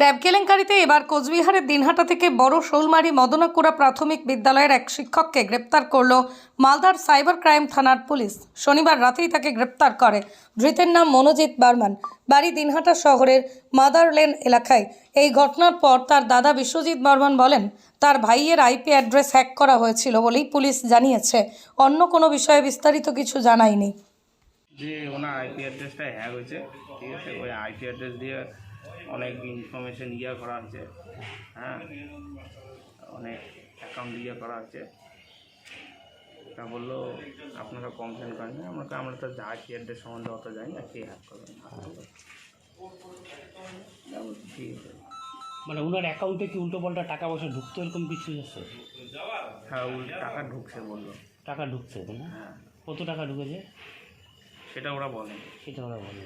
Tab কেলেঙ্কারিতে এবার কোচবিহারের দিনহাটা থেকে বড় শোলমারি মদনাকুড়া প্রাথমিক বিদ্যালয়ের এক শিক্ষককে গ্রেপ্তার করল মালদার সাইবার ক্রাইম থানার পুলিশ। শনিবার রাতেই তাকে গ্রেপ্তার করে। ধৃতের নাম মনোজিৎ বার্মান। বাড়ি দিনহাটা শহরের মাদার লেন এলাকায়। এই ঘটনার পর তার দাদা বিশ্বজিৎ বর্মন বলেন, তার ভাইয়ের আইপি অ্যাড্রেস হ্যাক করা হয়েছিল বলেই পুলিশ জানিয়েছে। অন্য কোনো বিষয়ে বিস্তারিত কিছু জানায়নি যে ওনার আইপি অ্যাড্রেসটা হ্যাক হয়েছে, ঠিক আছে? ওই আইপি অ্যাড্রেস দিয়ে অনেক ইনফরমেশন ইয়ে করা হয়েছে হ্যাঁ? অনেক অ্যাকাউন্ট ইয়ে করা হয়েছে তা বলল আপনারা কমপ্লেন করেন না আমরা আমরা তো আইপি অ্যাড্রেস সম্বন্ধে অত জানি না কে হ্যাক করবেন ঠিক আছে। মানে ওনার অ্যাকাউন্টে কি উল্টো পাল্টা টাকা পয়সা ঢুকতো এরকম কিছু আছে? হ্যাঁ টাকা ঢুকছে বলল। টাকা ঢুকছে তাই না? হ্যাঁ। কত টাকা ঢুকেছে? সেটা ওরা বলে। সেটা ওরা বলে।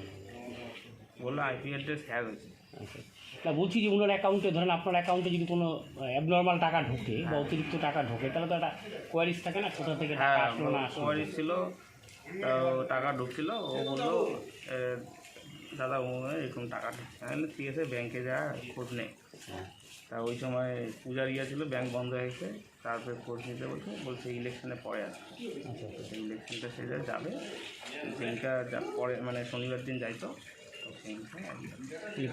বলল আইপি অ্যাড্রেস হ্যাক হয়েছে। আচ্ছা না বলছি যে ওনার অ্যাকাউন্টে ধরেন আপনার অ্যাকাউন্টে যদি কোনো অ্যাবনর্মাল টাকা ঢোকে বা অতিরিক্ত টাকা ঢোকে তাহলে তো একটা কোয়ারিজ থাকে না কোথা থেকে টাকা হ্যাঁ আসলো না আসলো। কোয়ারি ছিল তো টাকা ঢুকছিল ও বলল দাদা ও এরকম টাকা ঢুকছে। ঠিক আছে ব্যাংকে যা খোঁজ নে। তা ওই সময় পূজার ইয়ে ছিল ব্যাংক বন্ধ হয়ে গেছে তারপরে খোঁজ নিতে বলছে বলছে ইলেকশনে পরে আসছে ইলেকশনটা সে যাবে দিনটা পরে মানে শনিবার দিন যাইতো।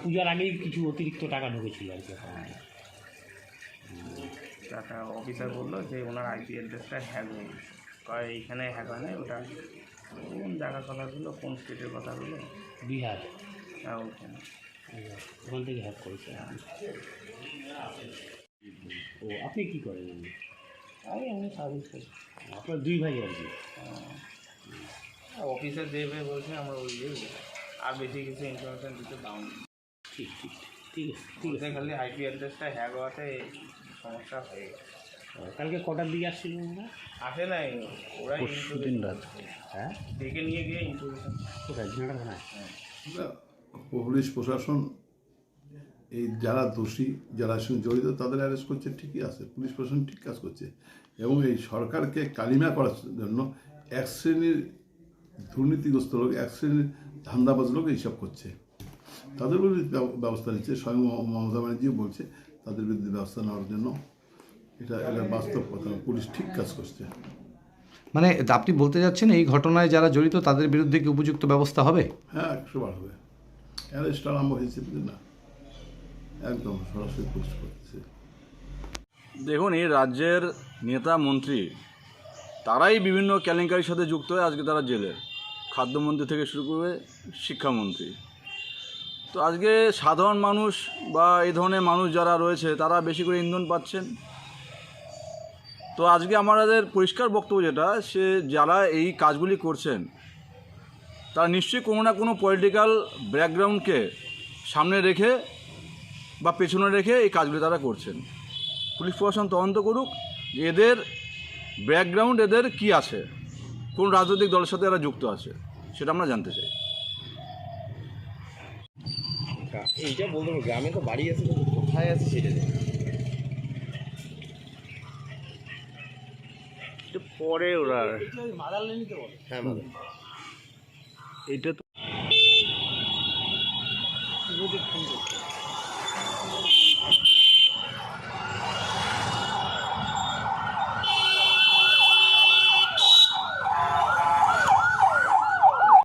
পূজার আগেই কিছু অতিরিক্ত টাকা ঢুকেছিল আর কি account এ। টাকা অফিসার বলল যে ওনার আইপি অ্যাড্রেসটা হ্যাক হয়ে গেছে। এইখানে হ্যাক হয় না ওটা কোন জায়গার কথা বলল? কোন স্টেটের কথা বলল? বিহার। হ্যাঁ ওখানে ওখান থেকে হ্যাক করেছে। ও আপনি কী করেন? আমি এমনি সার্ভিস করি। আপনার দুই ভাই আর কি? অফিসে দেবে বলছে আমরা ওই আর বেশি কিছু ইনফরমেশন দিতে দাও ঠিক ঠিক ঠিক আছে ঠিক আছে। খালি আইপি অ্যাড্রেসটা হ্যাক হওয়াতে সমস্যা হয়ে গেছে। কালকে কটার দিকে আসছিল ওরা? আসে নাই ওরা দিন রাত। হ্যাঁ? ডেকে নিয়ে গিয়ে ইন্টারভিউশন কোথায়? ঝিনাটা না, পুলিশ প্রশাসন এই যারা দোষী যারা সঙ্গে জড়িত তাদের অ্যারেস্ট করছে ঠিকই আছে। পুলিশ প্রশাসন ঠিক কাজ করছে। এবং এই সরকারকে কালিমা করার জন্য এক শ্রেণির দুর্নীতিগ্রস্ত লোক এক শ্রেণির ধান্দাবাজ লোক এইসব করছে। তাদের বিরুদ্ধে ব্যবস্থা নিচ্ছে। স্বয়ং মম- মমতা ব্যানার্জিও বলছে তাদের বিরুদ্ধে ব্যবস্থা নেওয়ার জন্য। এটা এটা বাস্তব কথা পুলিশ ঠিক কাজ করছে। মানে আপনি বলতে যাচ্ছেন এই ঘটনায় যারা জড়িত তাদের বিরুদ্ধে কি উপযুক্ত ব্যবস্থা হবে? হ্যাঁ একশো বার হবে। অ্যারেস্ট আরম্ভ হয়েছে না? একদম সরাসরি পুলিশ করছে। দেখুন এই রাজ্যের নেতা মন্ত্রী তারাই বিভিন্ন কেলেঙ্কারির সাথে যুক্ত হয়ে আজকে তারা জেলে। খাদ্যমন্ত্রী থেকে শুরু করে শিক্ষামন্ত্রী। তো আজকে সাধারণ মানুষ বা এই ধরনের মানুষ যারা রয়েছে, তারা বেশি করে ইন্ধন পাচ্ছেন। তো আজকে আমাদের পরিষ্কার বক্তব্য যেটা, সে যারা এই কাজগুলি করছেন, তারা নিশ্চয়ই কোনো না কোনো পলিটিক্যাল ব্যাকগ্রাউন্ডকে সামনে রেখে বা পেছনে রেখে এই কাজগুলি তারা করছেন। পুলিশ প্রশাসন তদন্ত করুক যে এদের ব্যাকগ্রাউন্ড, এদের কি আছে? কোন রাজনৈতিক দলের সাথে এরা যুক্ত আছে? সেটা আমরা জানতে চাই। এইটা বলতে পারব গ্রামে তো বাড়ি আছে কোথায় আছে সেটা এটা পরে ওরা হ্যাঁ এটা তো ফোন